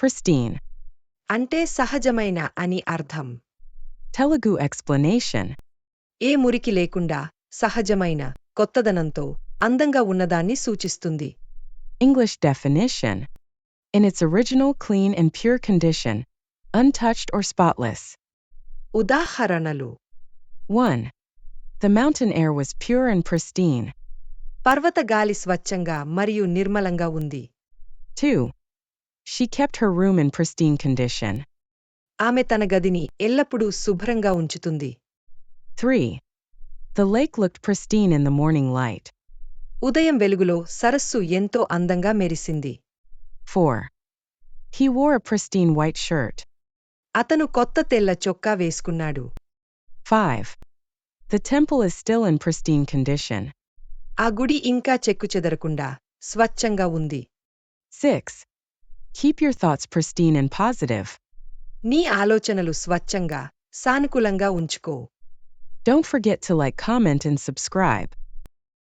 Pristine. అంటే సహజమైన అని అర్థం Telugu explanation. ఏ మురికి లేకుండా సహజమైన కొత్తదనంతో అందంగా ఉన్నదాన్ని సూచిస్తుంది English definition. In its original clean and pure condition, untouched or spotless. ఉదాహరణలు 1. The mountain air was pure and pristine. పర్వత గాలి స్వచ్ఛంగా మరియు నిర్మలంగా ఉంది 2. She kept her room in pristine condition. ఆమె తన గదిని ఎల్లప్పుడూ శుభ్రంగా ఉంచుతుంది 3. The lake looked pristine in the morning light. ఉదయం వెలుగులో సరస్సు ఎంతో అందంగా మెరిసింది 4. He wore a pristine white shirt. అతను కొత్త తెల్ల చొక్కా వేసుకున్నాడు 5. The temple is still in pristine condition. ఆ గుడి ఇంకా చెక్కుచెదరకుండా స్వచ్ఛంగా ఉంది 6. Keep your thoughts pristine and positive. నీ ఆలోచనలు స్వచ్ఛంగా సానుకూలంగా ఉంచుకో Don't forget to like, comment, and subscribe.